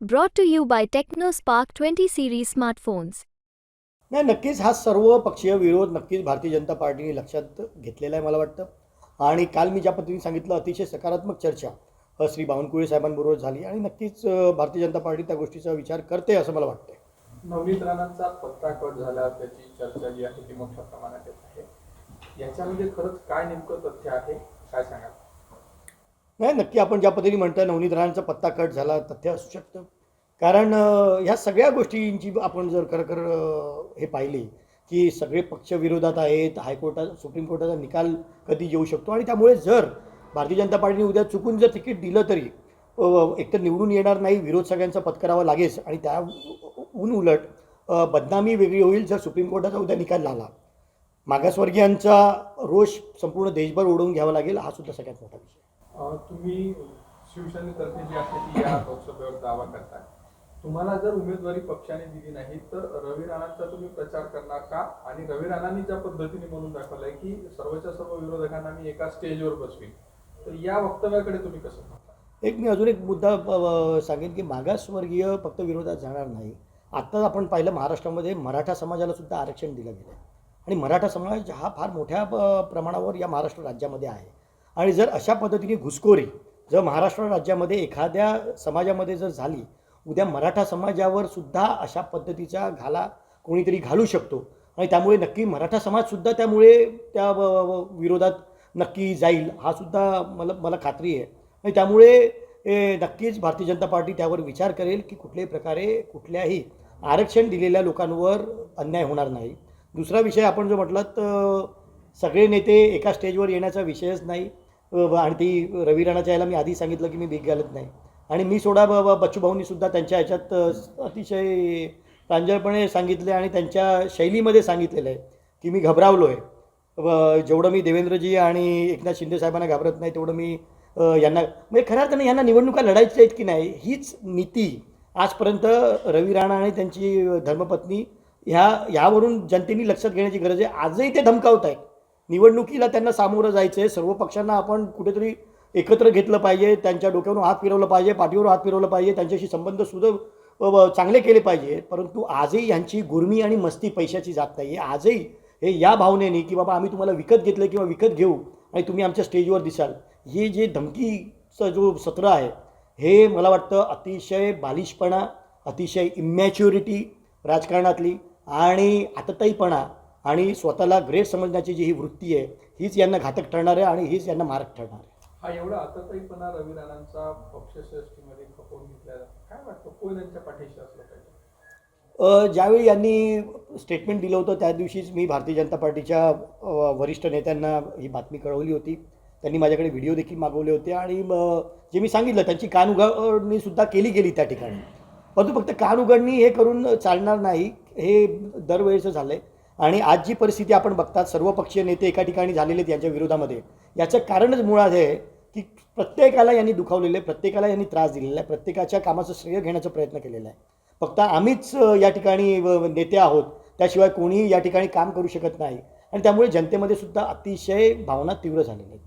Brought to you by TechnoSpark 20 series smartphones. नाही नक्कीच हा सर्व पक्षीय विरोध नक्कीच भारतीय जनता पार्टीने लक्षात घेतलेला आहे मला वाटतं. आणि काल मी ज्या पद्धतीने सांगितलं अतिशय सकारात्मक चर्चा श्री बावनकुळे साहेबांबरोबर झाली आणि नक्कीच भारतीय जनता पार्टी त्या गोष्टीचा विचार करते असं मला वाटतं नवनीत राणांचा पत्ता कट झाला त्याची चर्चा जी आहे ती मोठ्या प्रमाणात येत आहे. याच्यामध्ये खरंच काय नेमकं तथ्य आहे काय सांगाल? नाही नक्की आपण ज्या पद्धतीने म्हणतोय नवनीत राणांचा पत्ता कट झाला तथ्य असू शकतं. कारण ह्या सगळ्या गोष्टींची आपण जर खरं खरं हे पाहिली की सगळे पक्ष विरोधात आहेत हायकोर्टा सुप्रीम कोर्टाचा निकाल कधी येऊ शकतो? आणि त्यामुळे जर भारतीय जनता पार्टीने उद्या चुकून जर तिकीट दिलं तरी एकतर निवडून येणार नाही विरोध सगळ्यांचा पत्करावा लागेच आणि त्या ऊन उलट बदनामी वेगळी होईल जर सुप्रीम कोर्टाचा उद्या निकाल लागला. मागासवर्गीयांचा रोष संपूर्ण देशभर ओढवून घ्यावा लागेल हा सुद्धा सगळ्यात मोठा विषय तुम्ही शिवसेनेतर्फे जी आहे ती या लोकसभेवर दावा करताय. तुम्हाला जर उमेदवारी पक्षाने दिली नाही तर रवी राणांचा तुम्ही प्रचार करणार का? आणि रवी राणांनी ज्या पद्धतीने म्हणून दाखवलंय की सर्वच्या सर्व विरोधकांना मी एका स्टेजवर बसवीन तर या वक्तव्याकडे तुम्ही कसं पाहता? एक मी अजून एक मुद्दा सांगेन की मागासवर्गीय फक्त विरोधात जाणार नाही. आत्ताच आपण पाहिलं महाराष्ट्रामध्ये मराठा समाजाला सुद्धा आरक्षण दिलं गेलं आहे आणि मराठा समाज हा फार मोठ्या प्रमाणावर या महाराष्ट्र राज्यामध्ये आहे. आणि जर अशा पद्धतीने घुसखोरी जर महाराष्ट्र राज्यामध्ये एखाद्या समाजामध्ये जर झाली उद्या मराठा समाजावर सुद्धा अशा पद्धतीचा घाला कोणीतरी घालू शकतो. आणि त्यामुळे नक्की मराठा समाजसुद्धा त्यामुळे त्या विरोधात नक्की जाईल हा सुद्धा मला मला खात्री आहे. आणि त्यामुळे नक्कीच भारतीय जनता पार्टी त्यावर विचार करेल की कुठल्याही प्रकारे कुठल्याही आरक्षण दिलेल्या लोकांवर अन्याय होणार नाही. दुसरा विषय आपण जो म्हटलात तर सगळे नेते एका स्टेजवर येण्याचा विषयच नाही. आणि ती रवी राणाच्या याला मी आधी सांगितलं की मी भीक घालत नाही. आणि मी सोडा ब- ब- सुद्धा त्यांच्या ह्याच्यात अतिशय प्रांजळपणे सांगितले आणि त्यांच्या शैलीमध्ये सांगितलेलं आहे की मी घबरावलो आहे जेवढं मी देवेंद्रजी आणि एकनाथ शिंदे साहेबांना घाबरत नाही तेवढं मी यांना म्हणजे खऱ्या अर्थाने यांना निवडणुका लढायच्या आहेत की नाही हीच नीती आजपर्यंत रवी राणा आणि त्यांची धर्मपत्नी ह्या ह्यावरून जनतेने लक्षात घेण्याची गरज आहे. आजही ते धमकावत आहेत. निवडणुकीला त्यांना सामोरं जायचं आहे सर्व पक्षांना आपण कुठेतरी एकत्र घेतलं पाहिजे त्यांच्या डोक्यावरून हात फिरवलं पाहिजे पाठीवर हात फिरवलं पाहिजे त्यांच्याशी संबंध सुद्धा चांगले केले पाहिजे. परंतु आजही यांची गुरमी आणि मस्ती पैशाची जात नाही आहे आजही हे या भावनेने की बाबा आम्ही तुम्हाला विकत घेतलं किंवा विकत घेऊ आणि तुम्ही आमच्या स्टेजवर दिसाल. हे जे धमकीचं जो सत्र आहे हे मला वाटतं अतिशय बालिशपणा अतिशय इमॅच्युरिटी राजकारणातली आणि आतताईपणा आणि स्वतःला ग्रेट समजण्याची जी ही वृत्ती आहे हीच यांना घातक ठरणार आहे आणि हीच यांना मारक ठरणार आहे. हा एवढा आताताईपणा रवी राणांचा पक्षश्रेष्ठीमध्ये खपवून घेतला काय वाटतं कोण यांच्या पाठीशी असलं पाहिजे? ज्यावेळी यांनी स्टेटमेंट दिलं होतं त्या दिवशीच मी भारतीय जनता पार्टीच्या वरिष्ठ नेत्यांना ही बातमी कळवली होती. त्यांनी माझ्याकडे व्हिडिओ देखील मागवले होते आणि जे मी सांगितलं त्यांची कान उघडणी सुद्धा केली गेली त्या ठिकाणी. परंतु फक्त कान उघडणी हे करून चालणार नाही हे दरवेळेचं झालं आहे आणि आज जी परिस्थिती आपण बघतात सर्वपक्षीय नेते एका ठिकाणी झालेले आहेत यांच्या विरोधामध्ये. याचं कारणच मुळात आहे की प्रत्येकाला यांनी दुखावलेलं आहे प्रत्येकाला यांनी त्रास दिलेला आहे प्रत्येकाच्या कामाचं श्रेय घेण्याचा प्रयत्न केलेला आहे. फक्त आम्हीच या ठिकाणी नेते आहोत त्याशिवाय कोणीही या ठिकाणी काम करू शकत नाही. आणि त्यामुळे जनतेमध्ये सुद्धा अतिशय भावना तीव्र झालेल्या आहेत.